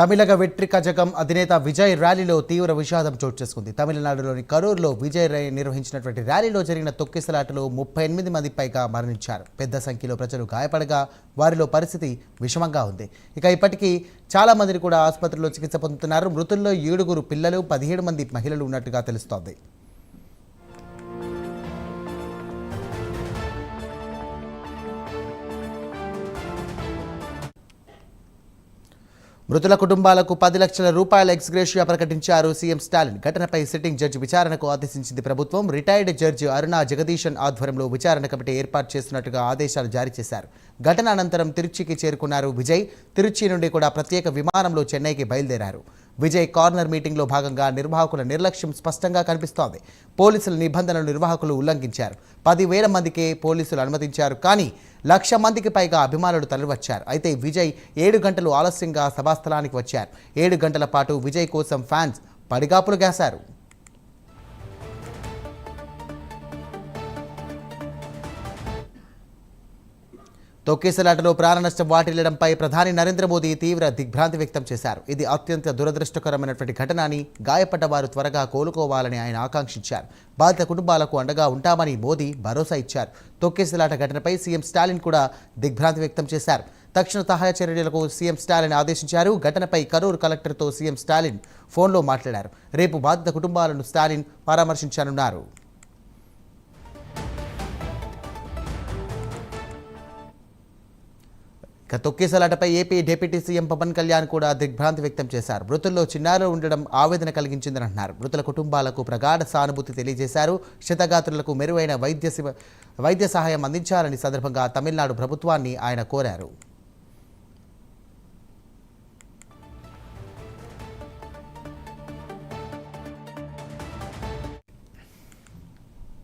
తమిళగ వెట్రి కజకం అధినేత విజయ్ ర్యాలీలో తీవ్ర విషాదం చోటు చేసుకుంది. తమిళనాడులోని కరూర్లో విజయ్ నిర్వహించినటువంటి ర్యాలీలో జరిగిన తొక్కిసలాటలో ముప్పై ఎనిమిది మంది పైగా మరణించారు. పెద్ద సంఖ్యలో ప్రజలు గాయపడగా వారిలో పరిస్థితి విషమంగా ఉంది. ఇక ఇప్పటికీ చాలా మందిని కూడా ఆసుపత్రిలో చికిత్స పొందుతున్నారు. మృతుల్లో ఏడుగురు పిల్లలు పదిహేడు మంది మహిళలు ఉన్నట్టుగా తెలుస్తోంది. మృతుల కుటుంబాలకు పది లక్షల రూపాయల ఎక్స్గ్రేషియా ప్రకటించారు సీఎం స్టాలిన్. ఘటనపై సిట్టింగ్ జడ్జి విచారణకు ఆదేశించింది ప్రభుత్వం. రిటైర్డ్ జడ్జి అరుణ జగదీశన్ ఆధ్వర్యంలో విచారణ కమిటీ ఏర్పాటు చేస్తున్నట్టుగా ఆదేశాలు జారీ చేశారు. ఘటన అనంతరం తిరుచికి చేరుకున్నారు విజయ్. తిరుచి నుండి కూడా ప్రత్యేక విమానంలో చెన్నైకి బయలుదేరారు. విజయ్ కార్నర్ మీటింగ్లో భాగంగా నిర్వాహకుల నిర్లక్ష్యం స్పష్టంగా కనిపిస్తోంది. పోలీసుల నిబంధనలు నిర్వాహకులు ఉల్లంఘించారు. పదివేల మందికే పోలీసులు అనుమతించారు కానీ లక్ష మందికి పైగా అభిమానులు తరలివచ్చారు. అయితే విజయ్ ఏడు గంటలు ఆలస్యంగా సభాస్థలానికి వచ్చారు. ఏడు గంటల పాటు విజయ్ కోసం ఫ్యాన్స్ పడిగాపులు గాశారు. తొక్కేసలాటలో ప్రాణ నష్టం వాటిల్లడంపై ప్రధాని నరేంద్ర మోదీ తీవ్ర దిగ్భ్రాంతి వ్యక్తం చేశారు. ఇది అత్యంత దురదృష్టకరమైనటువంటి ఘటన అని గాయపడ్డ వారు త్వరగా కోలుకోవాలని ఆయన ఆకాంక్షించారు. బాధిత కుటుంబాలకు అండగా ఉంటామని మోదీ భరోసా ఇచ్చారు. తొక్కేసలాట ఘటనపై సీఎం స్టాలిన్ కూడా దిగ్భ్రాంతి వ్యక్తం చేశారు. తక్షణ సహాయ చర్యలకు సీఎం స్టాలిన్ ఆదేశించారు. ఘటనపై కరూరు కలెక్టర్తో సీఎం స్టాలిన్ ఫోన్లో మాట్లాడారు. రేపు బాధిత కుటుంబాలను స్టాలిన్ పరామర్శించనున్నారు. ఇక తొక్కేసలాటపై AP deputy CM Pawan Kalyan కూడా దిగ్భ్రాంతి వ్యక్తం చేశారు. మృతుల్లో చిన్నారులు ఉండడం ఆవేదన కలిగించిందని అంటున్నారు. మృతుల కుటుంబాలకు ప్రగాఢ సానుభూతి తెలియజేశారు. క్షతగాత్రులకు మెరుగైన వైద్య వైద్య సహాయం అందించాలని సందర్భంగా తమిళనాడు ప్రభుత్వాన్ని ఆయన కోరారు.